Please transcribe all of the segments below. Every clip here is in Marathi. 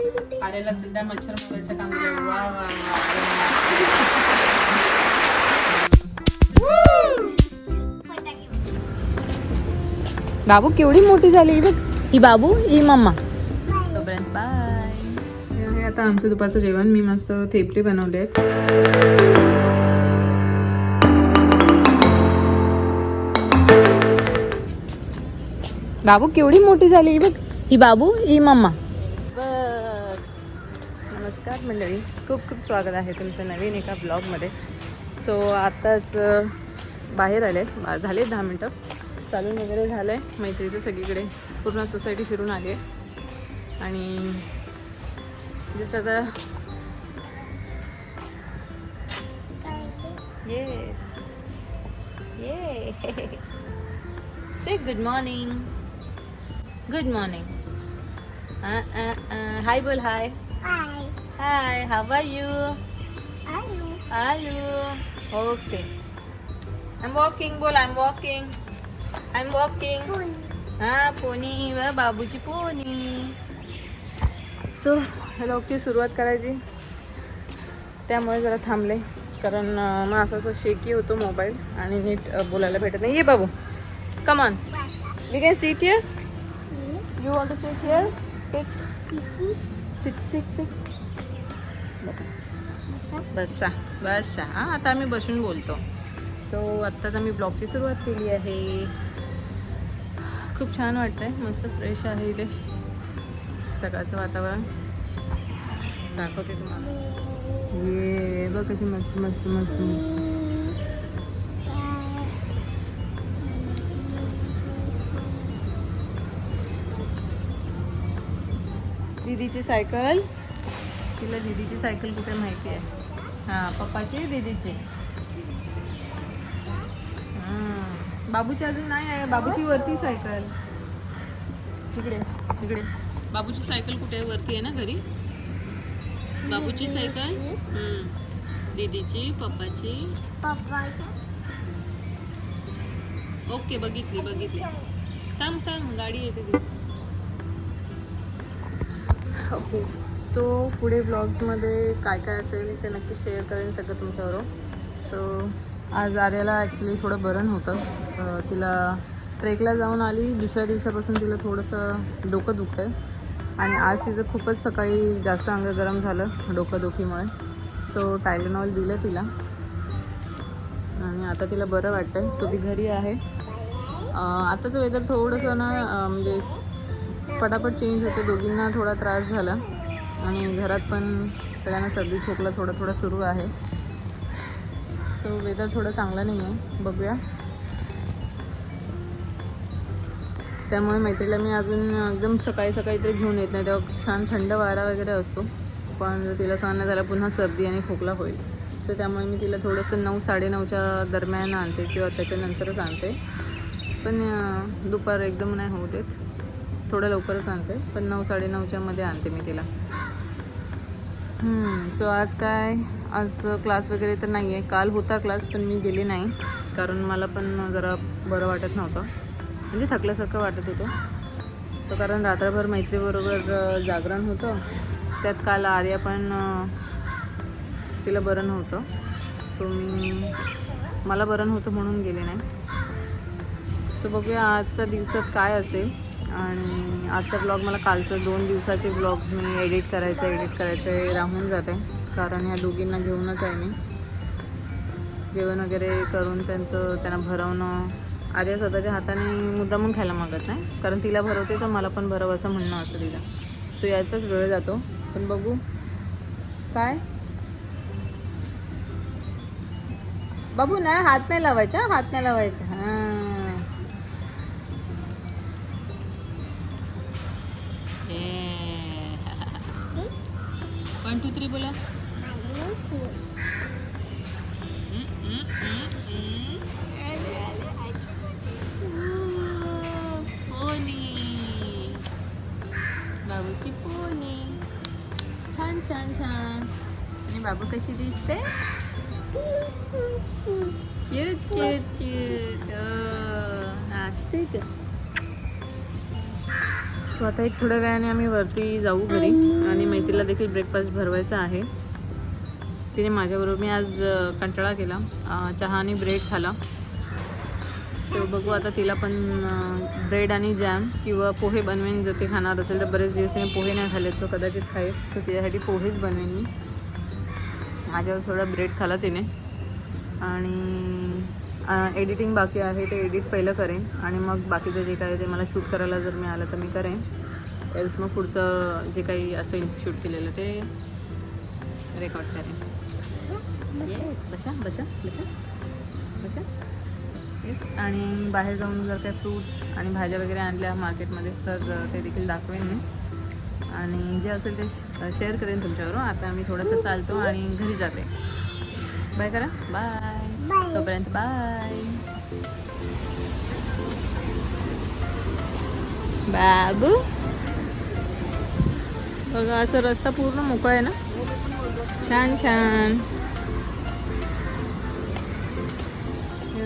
आलेला सुद्धा मच्छर मोगायचं काम केलं वा वा वा. बाबू केवढी मोठी झाली ही बघ. ही बाबू ही मम्मा. तोपर्यंत बाय आता आमचं दुपारचं जेवण. मी मस्त थेपले बनवले आहेत. बाबू केवढी मोठी झाली बघ. ही बाबू ही मम्मा. नमस्कार मंडळी खूप खूप स्वागत आहे तुमचं नवीन एका ब्लॉगमध्ये. सो आत्ताच बाहेर आले बा- झाले दहा मिनटं. चालून वगैरे झालं आहे मैत्रीचं सगळीकडे पूर्ण सोसायटी फिरून आली आहे आणि जसं आता येस ये say good morning good morning hi बोल hi hi how are you aloo okay I am walking बोल I am walking I am walking हा पोनी बाबूची पोनी सो व्लॉगची सुरुवात करायची. त्यामुळे जरा थांबले. कारण मग असं असं शेकी होतो मोबाईल आणि नीट बोलायला भेटत नाही. ये बाबू. Come on we can sit here you want to sit here sit sit sit sit बसा. बसा. बसा हां आता आम्ही बसून बोलतो. सो आत्ताच आम्ही ब्लॉगची सुरुवात केली आहे. खूप छान वाटतंय. मस्त फ्रेश आहे इथे. सकाळचं वातावरण. दाखवते तुम्हाला. ये बघ कशी मस्त मस्त मस्त मस्त. दीदीची सायकल तिला दीदीची सायकल कुठे माहिती आहे? हां पप्पाची दीदीची. बाबूची अजून नाही आहे. बाबूची वरती सायकल. इकडे इकडे. बाबूची सायकल कुठे? आहे वरती आहे ना घरी? बाबूची सायकल. दीदीची पप्पाची. ओके बघितली बघितली. थांब थांब. गाडी येते ओके. सो पुढे ब्लॉग्समध्ये काय काय असेल ते नक्की शेअर करेन सगळं तुमच्याबरोबर. सो आज आर्याला ॲक्च्युली थोडं बरं नव्हतं. तिला ट्रेकला जाऊन आली. दुसऱ्या दिवसापासून तिला थोडंसं डोकं दुखतं आहे आणि आज तिचं खूपच सकाळी जास्त अंग गरम झालं डोकंदुखीमुळे. सो टायलनॉल दिलं तिला. आणि आता तिला बरं वाटतं सो ती घरी आहे. आताचं वेदर थोडंसं ना म्हणजे पटापट चेंज होते. दोघींना थोडा त्रास झाला. आणि घरात पण सगळ्यांना सर्दी खोकला थोडा थोडा सुरू आहे. सो वेदर थोडं चांगलं नाही आहे बघूया. त्यामुळे मैत्रीला मी अजून एकदम सकाळी सकाळी तरी घेऊन येत नाही. तेव्हा छान थंड वारा वगैरे असतो. पण जर तिला सहन नाही झाला पुन्हा सर्दी आणि खोकला होईल. सो त्यामुळे मी तिला थोडंसं नऊ साडेनऊच्या दरम्यान आणते किंवा त्याच्यानंतरच आणते. पण दुपार एकदम नाही होऊ देत. थोडं लवकरच आणते पण नऊ साडेनऊच्या मध्ये आणते मी तिला. सो आज काय? आज क्लास वगैरे तर नाही आहे काल होता क्लास पण मी गेले नाही. कारण मला पण जरा बरं वाटत नव्हतं. म्हणजे थकल्यासारखं वाटत होतं. तर कारण रात्रभर मैत्रीबरोबर जागरण होतं. त्यात काल आर्या पण तिला बरं नव्हतं. सो मी मला बरं नव्हतं म्हणून गेले नाही. सो बघूया आजच्या दिवसात काय असेल. आणि आजचा ब्लॉग मला कालचं दोन दिवसाचे ब्लॉग मी एडिट करायचं एडिट करायचं राहून जाते कारण ह्या दोघींना घेऊनच आहे मी. जेवण वगैरे करून त्यांचं त्यांना भरवणं. आर्या स्वतःच्या हाताने मुद्दामून खायला मागत नाही. कारण तिला भरवते तर मला पण भरव असं म्हणणं असं तिला. सो यातच वेळ जातो. पण बघू. काय? बाबू नाही हात नाही लावायचा हात नाही लावायचा. हां. बाबूची पोनी छान छान छान आणि बाबू कशी दिसते क्यूट क्यूट क्यूट नाचते का सो आता एक थोड्या वेळाने आम्ही वरती जाऊ घरी. आणि मैत्रीला देखील ब्रेकफास्ट भरवायचा आहे. तिने माझ्याबरोबर मी आज कंटाळा केला. चहा आणि ब्रेड खाला. सो बघू आता तिला पण ब्रेड आणि जॅम किंवा पोहे बनवेन. जर ते खाणार असेल तर बरेच दिवस तिने पोहे नाही खाले तर कदाचित खाईल. तर तिच्यासाठी पोहेच बनवेन मी. माझ्यावर थोडा ब्रेड खाला तिने. आणि एडिटिंग बाकी आहे ते एडिट पहिलं करेन. आणि मग बाकीचं जे काय ते मला शूट करायला जर मिळालं तर मी करेन. एल्स मग पुढचं जे काही असेल शूट केलेलं ते रेकॉर्ड करेन. येस बसा बसा बसा. बसा. येस आणि बाहेर जाऊन जर काही फ्रूट्स आणि भाज्या वगैरे आणल्या मार्केटमध्ये तर ते देखील दाखवेन मी. आणि जे असेल ते शेअर करेन तुमच्याबरोबर आता मी थोडंसं चालतो आणि घरी जाते. बाय करा. बाय तोपर्यंत बाय बाबू. बघा असं रस्ता पूर्ण मोकळा आहे ना? छान छान.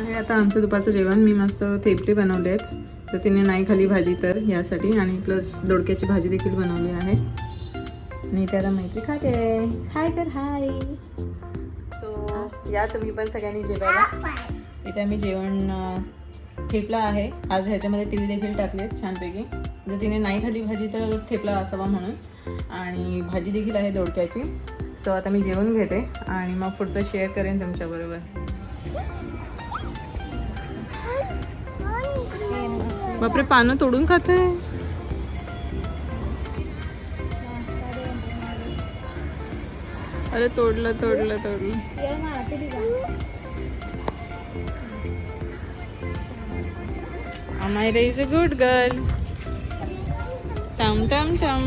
आहे. आता आमचं दुपारचं जेवण. मी मस्त थेपले बनवले आहेत. तर तिने नाही खाली भाजी तर यासाठी आणि प्लस दोडक्याची भाजी देखील बनवली आहे. आणि त्याला मैत्री खाते. हाय कर हाय सो या तुम्ही पण सगळ्यांनी जेवायला. इथे आम्ही जेवण थेपला आहे. आज ह्याच्यामध्ये तिने देखील टाकले छानपैकी. जर तिने नाही खाली भाजी तर थेपला असावा म्हणून. आणि भाजी देखील आहे दोडक्याची. सो आता मी जेवण घेते आणि मग पुढचं शेअर करेन तुमच्याबरोबर बापरे पानं तोडून खात. आहे अरे तोडलं तोडलं तोडलं. Amira is a good girl टम. टम टम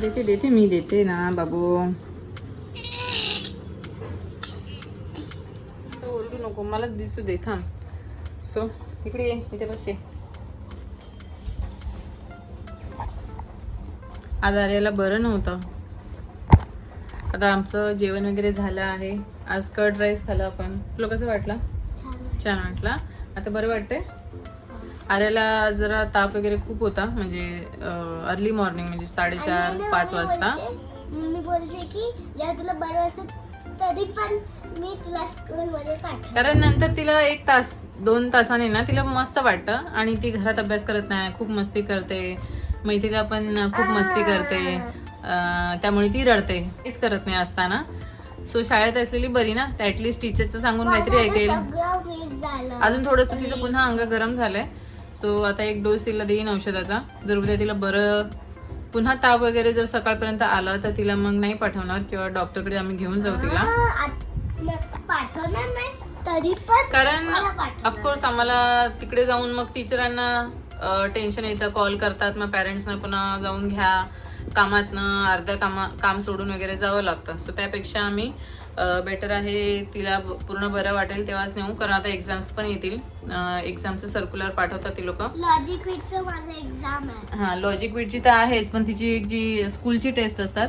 देते देते मी देते ना बाबू तो ओरडू नको मला दिसतो दे थांब. सो इकडे ये इथे बस ये. आज आर्याला बरं नव्हतं. आता आमचं जेवण वगैरे झालं आहे. आज कर्ड राईस खाल्ला आपण. तुला कसं वाटलं? छान. वाटला. आता बरं वाटतंय? आर्याला जरा ताप वगैरे खूप होता म्हणजे अर्ली मॉर्निंग म्हणजे साडेचार पाच वाजता. मी बोलते की जेव्हा तुला बरं असतं तरी पण मी तुला स्कूलमध्ये पाठव कारण नंतर तिला एक तास दोन तासाने ना तिला मस्त वाटतं आणि ती घरात अभ्यास करत नाही खूप मस्ती करते. मैत्रीला पण खूप मस्ती करते. अं, त्यामुळे ती रडते. तेच करत नाही असताना. सो शाळेत असलेली बरी ना? ॲटलिस्ट टीचरचं सांगून काहीतरी ऐकेल. सगळं मिस झालं. अजून थोडंसं तिचं पुन्हा अंग गरम झालंय. सो आता एक डोस तिला देईन औषधाचा. जर उद्या तिला बरं पुन्हा ताप वगैरे जर सकाळपर्यंत आला तर तिला मग नाही पाठवणार किंवा डॉक्टरकडे आम्ही घेऊन जाऊ तिला. हा, आत- पाठवणार नाही तरी पण कारण. ऑफकोर्स आम्हाला तिकडे जाऊन मग टीचरांना टेन्शन येतं कॉल करतात. मग पॅरेंट्सना पुन्हा जाऊन घ्या. कामातनं अर्ध्या कामा काम सोडून वगैरे जावं लागतं. सो त्यापेक्षा आम्ही बेटर आहे तिला पूर्ण बरं वाटेल तेव्हाच नेऊ. कारण आता एक्झाम्स पण येतील. एक्झामचं सर्क्युलर पाठवतात ती लोक. लॉजिक माझं एक्झाम आहे. हां लॉजिक विडची तर आहेच. पण तिची एक जी स्कूलची टेस्ट असतात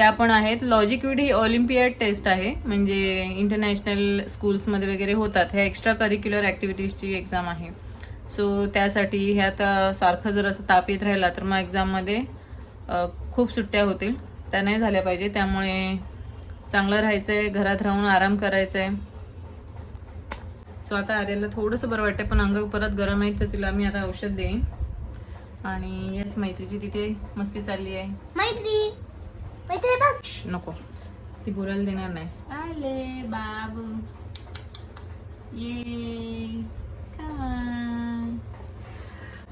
त्या पण आहेत. लॉजिक्विड ही ऑलिम्पियाड टेस्ट आहे. म्हणजे इंटरनॅशनल स्कूल्समध्ये वगैरे होतात. ह्या एक्स्ट्रा करिक्युलर ॲक्टिव्हिटीजची एक्झाम आहे. सो त्यासाठी ह्यात सारखं जर असं ताप येत राहिला तर मग एक्झाममध्ये खूप सुट्ट्या होतील. त्या नाही झाल्या पाहिजे. त्यामुळे चांगलं राहायचं आहे घरात राहून आराम करायचा आहे सो आता आर्याला थोडंसं बरं वाटतं पण अंग परत गरम आहे तर तिला मी आता औषध देईन. आणि यस मैत्रीची तिथे मस्ती चालली आहे. मैत्री! मैत्री बघ. श्श, नको. ती बोलायला देणार नाही. आले बाबू. ये come on.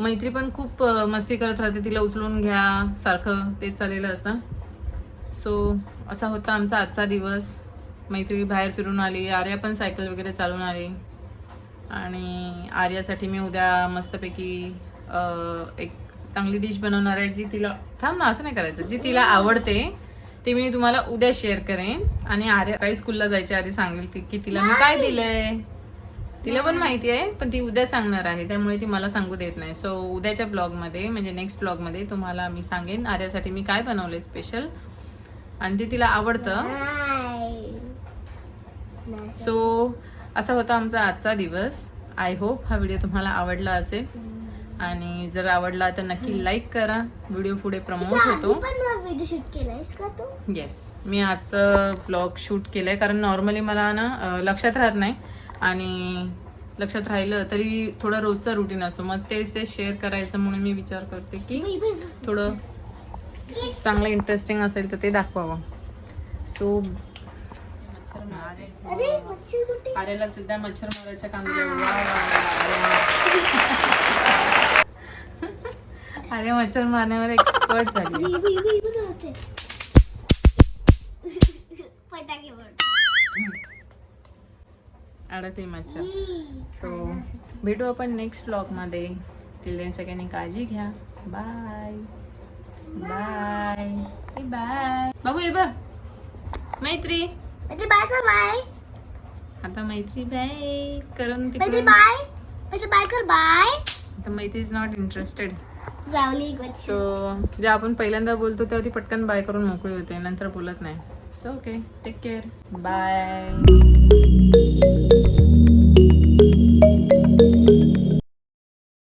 मैत्री पण खूप मस्ती करत राहते. तिला उचलून घ्या. सारखं तेच चाललेलं असतं. सो असा होता आमचा आजचा दिवस. मैत्री बाहेर फिरून आली. आर्या पण सायकल वगैरे चालून आली. आणि आर्यासाठी मी उद्या मस्तपैकी एक चांगली डिश बनवणार आहे जी तिला थांब ना असं नाही करायचं. जी तिला आवडते ते मी तुम्हाला उद्या शेअर करेन. आणि आर्या काही स्कूलला जायच्या आधी सांगेल ती की तिला मी काय दिलंय? तिला पण माहिती आहे पण ती उद्या सांगणार आहे. त्यामुळे ती मला सांगू देत नाही. सो उद्याच्या ब्लॉगमध्ये म्हणजे नेक्स्ट ब्लॉगमध्ये तुम्हाला मी सांगेन आर्यासाठी मी काय बनवलंय स्पेशल आणि ते तिला आवडतं. सो असा होता आमचा आजचा दिवस. आय होप हा व्हिडिओ तुम्हाला आवडला असेल. आणि जर आवडला तर नक्की लाईक करा. व्हिडिओ पुढे प्रमोट होतो आधी पण व्हिडिओ शूट केलायस का तू? येस मी आजचं ब्लॉग शूट केलं आहे कारण नॉर्मली मला ना लक्षात राहत नाही. आणि लक्षात राहिलं तरी थोडा रोजचा रुटीन असतो. मग तेच ते शेअर करायचं म्हणून मी विचार करते की. थोडं चांगलं इंटरेस्टिंग असेल तर ते दाखवावं. सो अरे आर्याला सुद्धा मच्छर मारायचं काम. आर्या मच्छर मारण्यावर एक्सपर्ट झाली. फटाके. अडकली मच्छर. सो भेटू आपण नेक्स्ट ब्लॉगमध्ये टिल देन सगळ्यांनी काळजी घ्या. बाय बाय बाय बाबू ये बघ. मैत्री. म्हणजे बाय कर बाय. आता मैत्री बाय करून तिकडे बाय म्हणजे बाय कर बाय. आता मैत्री इज नॉट इंटरेस्टेड जावली सो जे आपण पहिल्यांदा बोलतो तेव्हा ती पटकन बाय करून मोकळी होते नंतर बोलत नाही. So okay take care bye